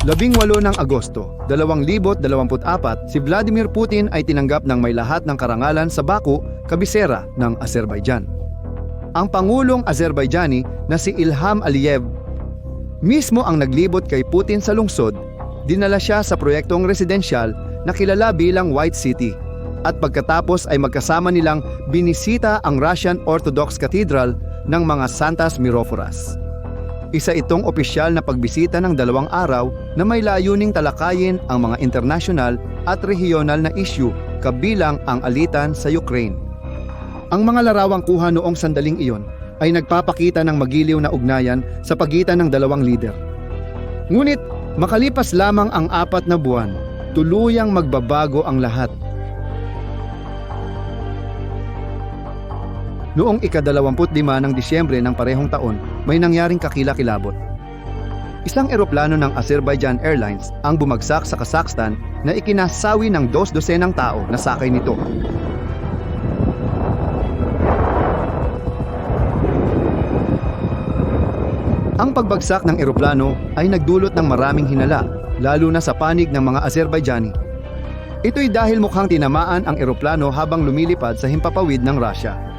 Labing walo ng Agosto, 2024, si Vladimir Putin ay tinanggap ng may lahat ng karangalan sa Baku, kabisera ng Azerbaijan. Ang Pangulong Azerbaijani na si Ilham Aliyev mismo ang naglibot kay Putin sa lungsod, dinala siya sa proyektong residensyal na kilala bilang White City. At pagkatapos ay magkasama nilang binisita ang Russian Orthodox Cathedral ng mga Santas Miroforas. Isa itong opisyal na pagbisita ng dalawang araw na may layuning talakayin ang mga international at regional na issue kabilang ang alitan sa Ukraine. Ang mga larawang kuha noong sandaling iyon ay nagpapakita ng magiliw na ugnayan sa pagitan ng dalawang lider. Ngunit makalipas lamang ang apat na buwan, tuluyang magbabago ang lahat. Noong ikadalawamput lima ng Disyembre ng parehong taon, may nangyaring kakilakilabot. Isang eroplano ng Azerbaijan Airlines ang bumagsak sa Kazakhstan na ikinasawi ng dos dosenang tao na sakay nito. Ang pagbagsak ng eroplano ay nagdulot ng maraming hinala, lalo na sa panig ng mga Azerbaijani. Ito'y dahil mukhang tinamaan ang eroplano habang lumilipad sa himpapawid ng Russia.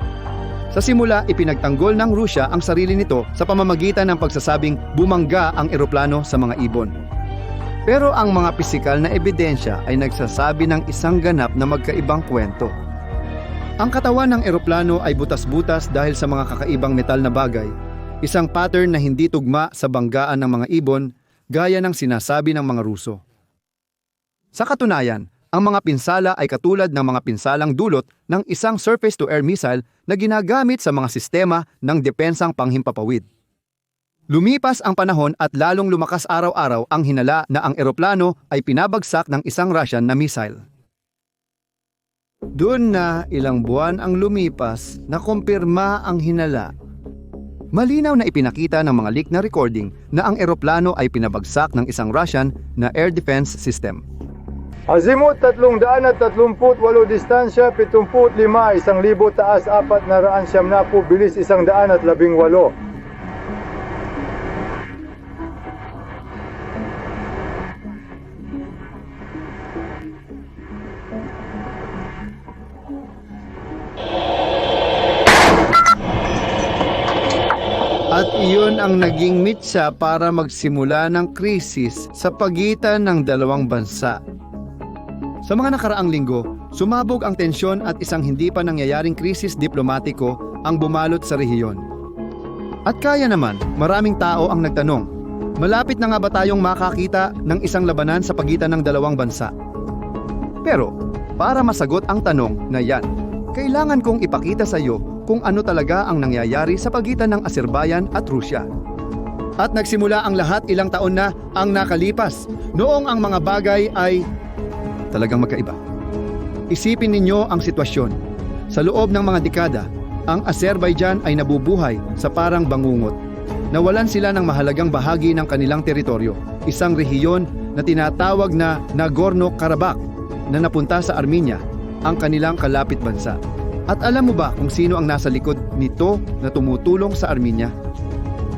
Sa simula, ipinagtanggol ng Rusya ang sarili nito sa pamamagitan ng pagsasabing bumangga ang eroplano sa mga ibon. Pero ang mga pisikal na ebidensya ay nagsasabi ng isang ganap na magkaibang kwento. Ang katawan ng eroplano ay butas-butas dahil sa mga kakaibang metal na bagay, isang pattern na hindi tugma sa banggaan ng mga ibon gaya ng sinasabi ng mga Ruso. Sa katunayan, ang mga pinsala ay katulad ng mga pinsalang dulot ng isang surface-to-air missile na ginagamit sa mga sistema ng depensang panghimpapawid. Lumipas ang panahon at lalong lumakas araw-araw ang hinala na ang eroplano ay pinabagsak ng isang Russian na missile. Doon na ilang buwan ang lumipas na kumpirma ang hinala. Malinaw na ipinakita ng mga leak na recording na ang eroplano ay pinabagsak ng isang Russian na air defense system. Azimut 338 distansya 75 isang libo taas apat na raan siyam na po bilis isang daan at labing walo. At iyon ang naging mitsa para magsimula ng krisis sa pagitan ng dalawang bansa. Sa mga nakaraang linggo, sumabog ang tensyon at isang hindi pa nangyayaring krisis diplomatiko ang bumalot sa rehiyon. At kaya naman, maraming tao ang nagtanong, malapit na nga ba tayong makakita ng isang labanan sa pagitan ng dalawang bansa? Pero, para masagot ang tanong na yan, kailangan kong ipakita sa iyo kung ano talaga ang nangyayari sa pagitan ng Azerbaijan at Rusya. At nagsimula ang lahat ilang taon na ang nakalipas, noong ang mga bagay ay talagang magkaiba. Isipin ninyo ang sitwasyon. Sa loob ng mga dekada, ang Azerbaijan ay nabubuhay sa parang bangungot. Nawalan sila ng mahalagang bahagi ng kanilang teritoryo, isang rehiyon na tinatawag na Nagorno-Karabakh na napunta sa Armenia, ang kanilang kalapit bansa. At alam mo ba kung sino ang nasa likod nito na tumutulong sa Armenia?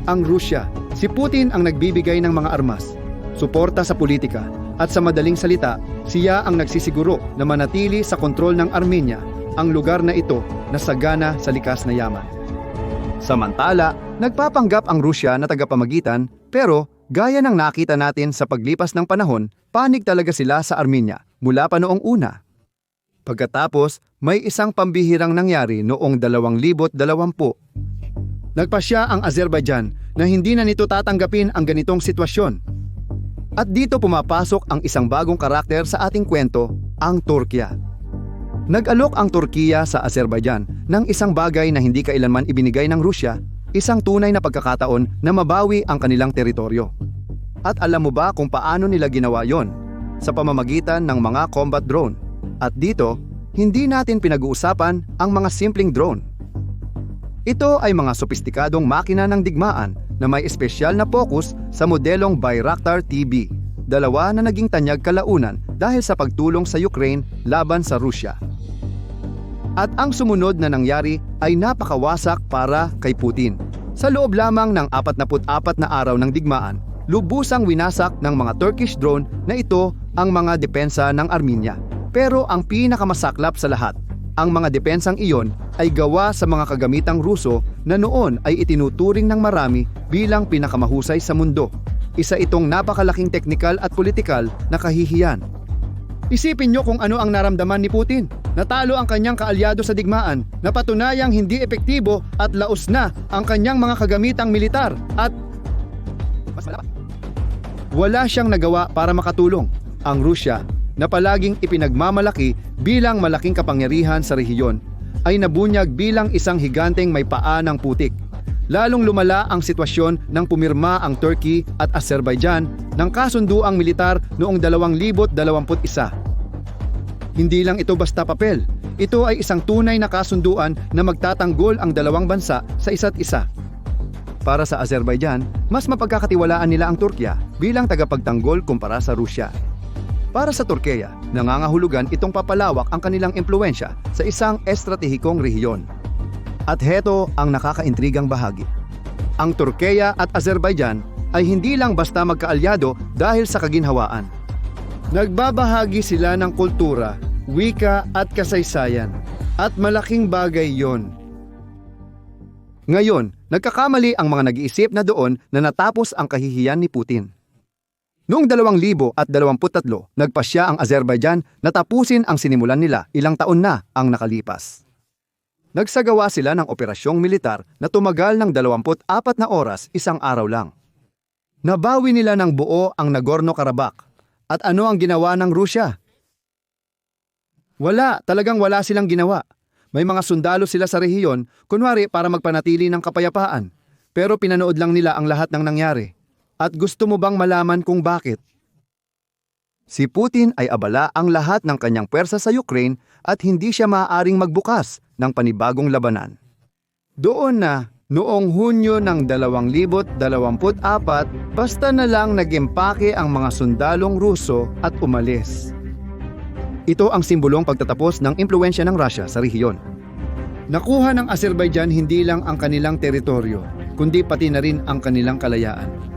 Ang Rusya. Si Putin ang nagbibigay ng mga armas, suporta sa politika, at sa madaling salita, siya ang nagsisiguro na manatili sa kontrol ng Armenia, ang lugar na ito na sagana sa likas na yaman. Samantala, nagpapanggap ang Rusya na tagapamagitan pero gaya ng nakita natin sa paglipas ng panahon, panig talaga sila sa Armenia mula pa noong una. Pagkatapos, may isang pambihirang nangyari noong 2020. Nagpasya ang Azerbaijan na hindi na nito tatanggapin ang ganitong sitwasyon. At dito pumapasok ang isang bagong karakter sa ating kwento, ang Turkiya. Nag-alok ang Turkiya sa Azerbaijan ng isang bagay na hindi kailanman ibinigay ng Rusya, isang tunay na pagkakataon na mabawi ang kanilang teritoryo. At alam mo ba kung paano nila ginawa yon? Sa pamamagitan ng mga combat drone. At dito, hindi natin pinag-uusapan ang mga simpleng drone. Ito ay mga sopistikadong makina ng digmaan na may espesyal na focus sa modelong Bayraktar TB, dalawa na naging tanyag kalaunan dahil sa pagtulong sa Ukraine laban sa Rusya. At ang sumunod na nangyari ay napakawasak para kay Putin. Sa loob lamang ng 44 na araw ng digmaan, lubusang winasak ng mga Turkish drone na ito ang mga depensa ng Armenia. Pero ang pinakamasaklap sa lahat, ang mga depensang iyon ay gawa sa mga kagamitang Ruso na noon ay itinuturing ng marami bilang pinakamahusay sa mundo. Isa itong napakalaking teknikal at politikal na kahihiyan. Isipin nyo kung ano ang naramdaman ni Putin. Natalo ang kanyang kaalyado sa digmaan, napatunayang hindi epektibo at laos na ang kanyang mga kagamitang militar at. Wala siyang nagawa para makatulong. Ang Rusya, na palaging ipinagmamalaki bilang malaking kapangyarihan sa rehiyon, ay nabunyag bilang isang higanteng may paa ng putik. Lalong lumala ang sitwasyon nang pumirma ang Turkey at Azerbaijan ng kasunduang militar noong 2021. Hindi lang ito basta papel. Ito ay isang tunay na kasunduan na magtatanggol ang dalawang bansa sa isa't isa. Para sa Azerbaijan, mas mapagkakatiwalaan nila ang Turkya bilang tagapagtanggol kumpara sa Rusya. Para sa Turkeya, nangangahulugan itong papalawak ang kanilang impluensya sa isang estratehikong rehiyon. At heto ang nakakaintrigang bahagi. Ang Turkeya at Azerbaijan ay hindi lang basta magkaalyado dahil sa kaginhawaan. Nagbabahagi sila ng kultura, wika at kasaysayan. At malaking bagay yon. Ngayon, nagkakamali ang mga nag-iisip na doon na natapos ang kahihiyan ni Putin. Noong 2023, nagpasya ang Azerbaijan na tapusin ang sinimulan nila ilang taon na ang nakalipas. Nagsagawa sila ng operasyong militar na tumagal ng 24 na oras isang araw lang. Nabawi nila ng buo ang Nagorno-Karabakh. At ano ang ginawa ng Rusya? Wala, talagang wala silang ginawa. May mga sundalo sila sa rehiyon, kunwari para magpanatili ng kapayapaan. Pero pinanood lang nila ang lahat ng nangyari. At gusto mo bang malaman kung bakit? Si Putin ay abala ang lahat ng kanyang pwersa sa Ukraine at hindi siya maaaring magbukas ng panibagong labanan. Doon na, noong Hunyo ng 2024, basta na lang nagimpake ang mga sundalong Ruso at umalis. Ito ang simbolong pagtatapos ng impluensya ng Russia sa rehiyon. Nakuha ng Azerbaijan hindi lang ang kanilang teritoryo, kundi pati na rin ang kanilang kalayaan.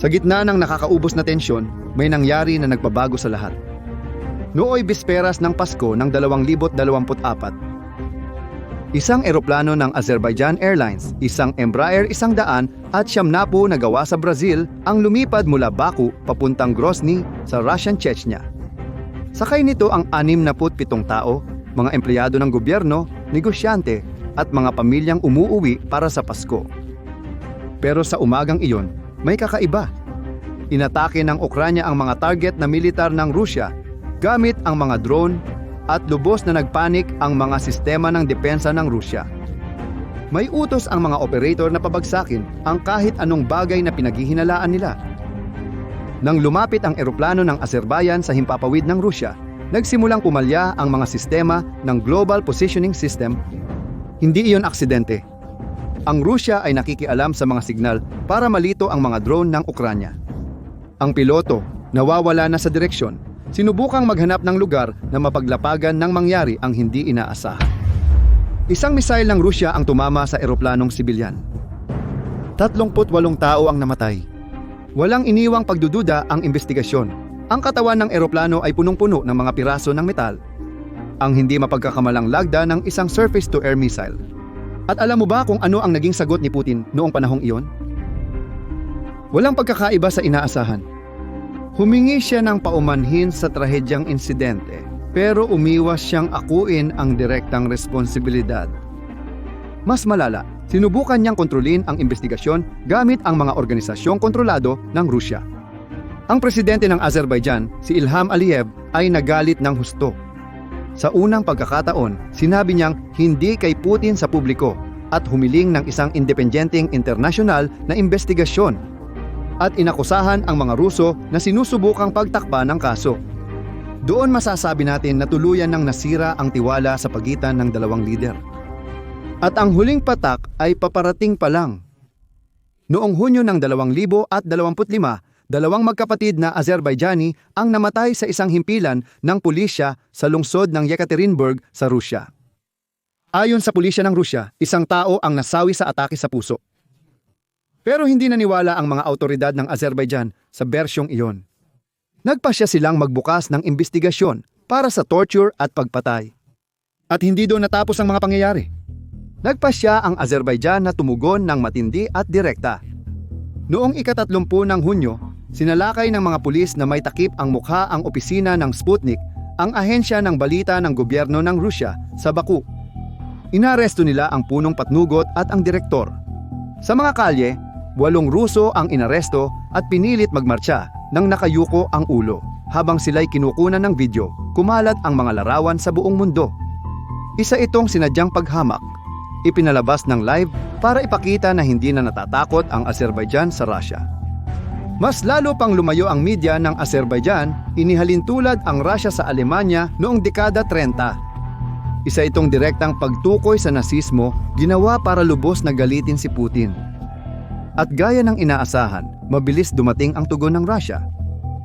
Sa gitna ng nakakaubos na tensyon, may nangyari na nagpabago sa lahat. Nooy bisperas ng Pasko ng 2024, Isang eroplano ng Azerbaijan Airlines, isang Embraer 100 at siyam na po na gawa sa Brazil ang lumipad mula Baku papuntang Grozny sa Russian Chechnya. Sakay nito ang 67 tao, mga empleyado ng gobyerno, negosyante at mga pamilyang umuuwi para sa Pasko. Pero sa umagang iyon, may kakaiba. Inatake ng Ukranya ang mga target na militar ng Rusya gamit ang mga drone at lubos na nagpanik ang mga sistema ng depensa ng Rusya. May utos ang mga operator na pabagsakin ang kahit anong bagay na pinaghihinalaan nila. Nang lumapit ang eroplano ng Azerbaijan sa himpapawid ng Rusya, nagsimulang pumalya ang mga sistema ng Global Positioning System. Hindi iyon aksidente. Ang Rusya ay nakikialam sa mga signal para malito ang mga drone ng Ukranya. Ang piloto, nawawala na sa direksyon, sinubukang maghanap ng lugar na mapaglapagan ng mangyari ang hindi inaasahan. Isang misail ng Rusya ang tumama sa eroplanong sibilyan. 38 tao ang namatay. Walang iniwang pagdududa ang investigasyon. Ang katawan ng eroplano ay punong-puno ng mga piraso ng metal. Ang hindi mapagkakamalang lagda ng isang surface-to-air missile. At alam mo ba kung ano ang naging sagot ni Putin noong panahong iyon? Walang pagkakaiba sa inaasahan. Humingi siya ng paumanhin sa trahedyang insidente, pero umiwas siyang akuin ang direktang responsibilidad. Mas malala, sinubukan niyang kontrolin ang investigasyon gamit ang mga organisasyong kontrolado ng Rusya. Ang presidente ng Azerbaijan, si Ilham Aliyev, ay nagalit ng husto. Sa unang pagkakataon, sinabi niyang hindi kay Putin sa publiko at humiling ng isang independenteng internasyonal na investigasyon at inakusahan ang mga Ruso na sinusubukang pagtakpa ng kaso. Doon masasabi natin na tuluyan ng nasira ang tiwala sa pagitan ng dalawang lider. At ang huling patak ay paparating pa lang. Noong Hunyo ng 2025, dalawang magkapatid na Azerbaijani ang namatay sa isang himpilan ng pulisya sa lungsod ng Yekaterinburg sa Rusya. Ayon sa pulisya ng Rusya, isang tao ang nasawi sa atake sa puso. Pero hindi naniwala ang mga autoridad ng Azerbaijan sa bersyong iyon. Nagpasya silang magbukas ng investigasyon para sa torture at pagpatay. At hindi doon natapos ang mga pangyayari. Nagpasya ang Azerbaijan na tumugon ng matindi at direkta. Noong ikatatlumpu ng Hunyo, sinalakay ng mga pulis na may takip ang mukha ang opisina ng Sputnik, ang ahensya ng balita ng gobyerno ng Rusya sa Baku. Inaresto nila ang punong patnugot at ang direktor. Sa mga kalye, walong Ruso ang inaresto at pinilit magmarcha nang nakayuko ang ulo. Habang sila'y kinukunan ng video, kumalat ang mga larawan sa buong mundo. Isa itong sinadyang paghamak. Ipinalabas ng live para ipakita na hindi na natatakot ang Azerbaijan sa Russia. Mas lalo pang lumayo ang media ng Azerbaijan, inihalin tulad ang Russia sa Alemanya noong dekada 30. Isa itong direktang pagtukoy sa nasismo ginawa para lubos na galitin si Putin. At gaya ng inaasahan, mabilis dumating ang tugon ng Russia.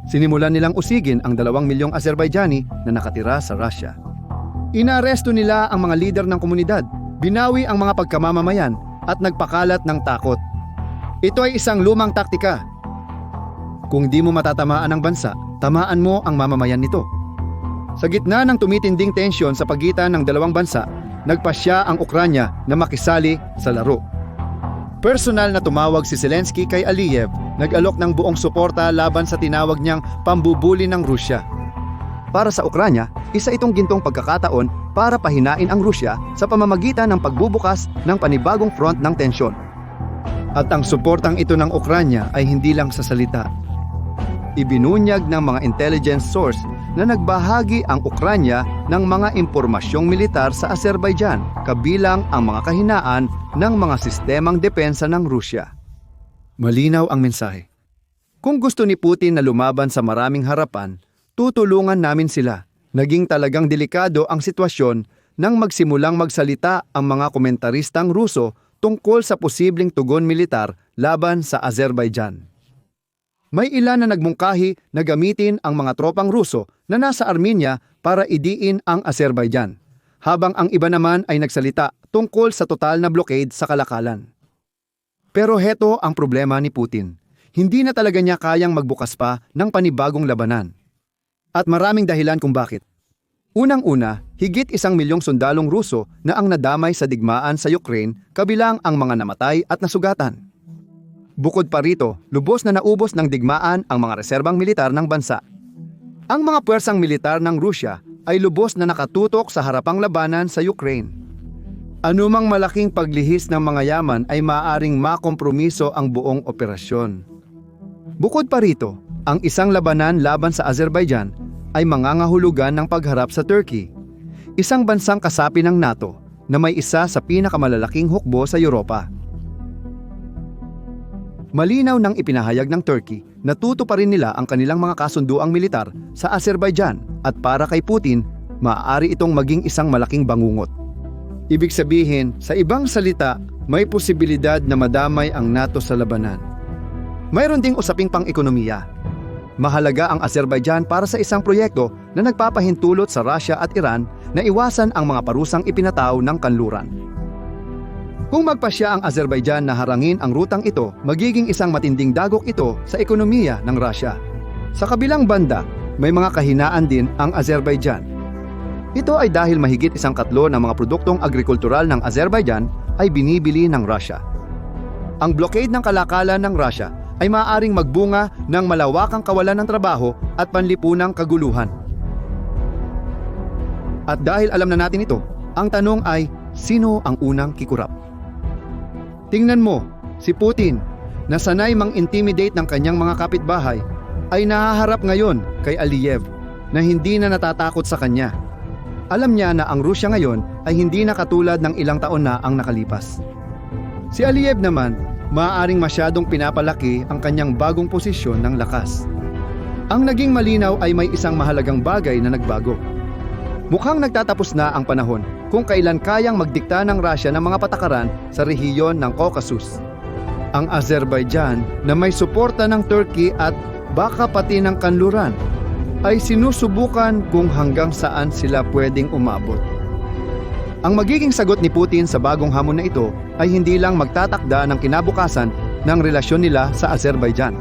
Sinimulan nilang usigin ang dalawang milyong Azerbaijani na nakatira sa Russia. Inaresto nila ang mga lider ng komunidad, binawi ang mga pagkamamamayan at nagpakalat ng takot. Ito ay isang lumang taktika. Kung di mo matatamaan ang bansa, tamaan mo ang mamamayan nito. Sa gitna ng tumitinding tensyon sa pagitan ng dalawang bansa, nagpasya ang Ukranya na makisali sa laro. Personal na tumawag si Zelensky kay Aliyev, nag-alok ng buong suporta laban sa tinawag niyang pambubuli ng Rusya. Para sa Ukranya, isa itong gintong pagkakataon para pahinain ang Rusya sa pamamagitan ng pagbubukas ng panibagong front ng tensyon. At ang suportang ito ng Ukranya ay hindi lang sa salita. Ibinunyag ng mga intelligence source na nagbahagi ang Ukranya ng mga impormasyong militar sa Azerbaijan, kabilang ang mga kahinaan ng mga sistemang depensa ng Rusya. Malinaw ang mensahe. Kung gusto ni Putin na lumaban sa maraming harapan, tutulungan namin sila. Naging talagang delikado ang sitwasyon nang magsimulang magsalita ang mga komentaristang Ruso tungkol sa posibleng tugon militar laban sa Azerbaijan. May ilan na nagmungkahi na gamitin ang mga tropang Ruso na nasa Armenia para idiin ang Azerbaijan, habang ang iba naman ay nagsalita tungkol sa total na blockade sa kalakalan. Pero heto ang problema ni Putin. Hindi na talaga niya kayang magbukas pa ng panibagong labanan. At maraming dahilan kung bakit. Unang-una, higit isang milyong sundalong Ruso na ang nadamay sa digmaan sa Ukraine kabilang ang mga namatay at nasugatan. Bukod pa rito, lubos na naubos ng digmaan ang mga reserbang militar ng bansa. Ang mga puwersang militar ng Rusya ay lubos na nakatutok sa harapang labanan sa Ukraine. Anumang malaking paglihis ng mga yaman ay maaaring makompromiso ang buong operasyon. Bukod pa rito, ang isang labanan laban sa Azerbaijan ay mangangahulugan ng pagharap sa Turkey, isang bansang kasapi ng NATO na may isa sa pinakamalalaking hukbo sa Europa. Malinaw nang ipinahayag ng Turkey na tutuparin nila ang kanilang mga kasunduang militar sa Azerbaijan at para kay Putin, maaari itong maging isang malaking bangungot. Ibig sabihin, sa ibang salita, may posibilidad na madamay ang NATO sa labanan. Mayroon ding usaping pang-ekonomiya. Mahalaga ang Azerbaijan para sa isang proyekto na nagpapahintulot sa Russia at Iran na iwasan ang mga parusang ipinataw ng kanluran. Kung magpasya ang Azerbaijan na harangin ang rutang ito, magiging isang matinding dagok ito sa ekonomiya ng Russia. Sa kabilang banda, may mga kahinaan din ang Azerbaijan. Ito ay dahil mahigit isang katlo ng mga produktong agrikultural ng Azerbaijan ay binibili ng Russia. Ang blockade ng kalakalan ng Russia ay maaaring magbunga ng malawakang kawalan ng trabaho at panlipunang kaguluhan. At dahil alam na natin ito, ang tanong ay, sino ang unang kikurap? Tingnan mo, si Putin, na sanay mang-intimidate ng kanyang mga kapitbahay, ay nahaharap ngayon kay Aliyev na hindi na natatakot sa kanya. Alam niya na ang Rusya ngayon ay hindi na katulad ng ilang taon na ang nakalipas. Si Aliyev naman, maaaring masyadong pinapalaki ang kanyang bagong posisyon ng lakas. Ang naging malinaw ay may isang mahalagang bagay na nagbago. Mukhang nagtatapos na ang panahon kung kailan kayang magdikta ng Russia ng mga patakaran sa rehiyon ng Caucasus. Ang Azerbaijan na may suporta ng Turkey at baka pati ng kanluran ay sinusubukan kung hanggang saan sila pwedeng umabot. Ang magiging sagot ni Putin sa bagong hamon na ito ay hindi lang magtatakda ng kinabukasan ng relasyon nila sa Azerbaijan.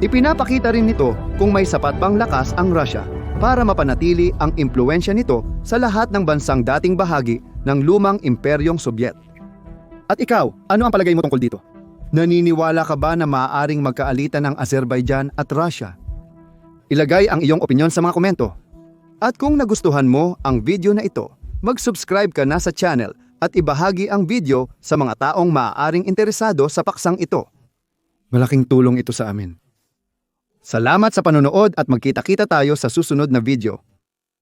Ipinapakita rin nito kung may sapat bang lakas ang Russia para mapanatili ang impluensya nito sa lahat ng bansang dating bahagi ng lumang imperyong Sobyet. At ikaw, ano ang palagay mo tungkol dito? Naniniwala ka ba na maaaring magkaalitan ng Azerbaijan at Russia? Ilagay ang iyong opinyon sa mga komento. At kung nagustuhan mo ang video na ito, mag-subscribe ka na sa channel at ibahagi ang video sa mga taong maaaring interesado sa paksang ito. Malaking tulong ito sa amin. Salamat sa panonood at magkita-kita tayo sa susunod na video.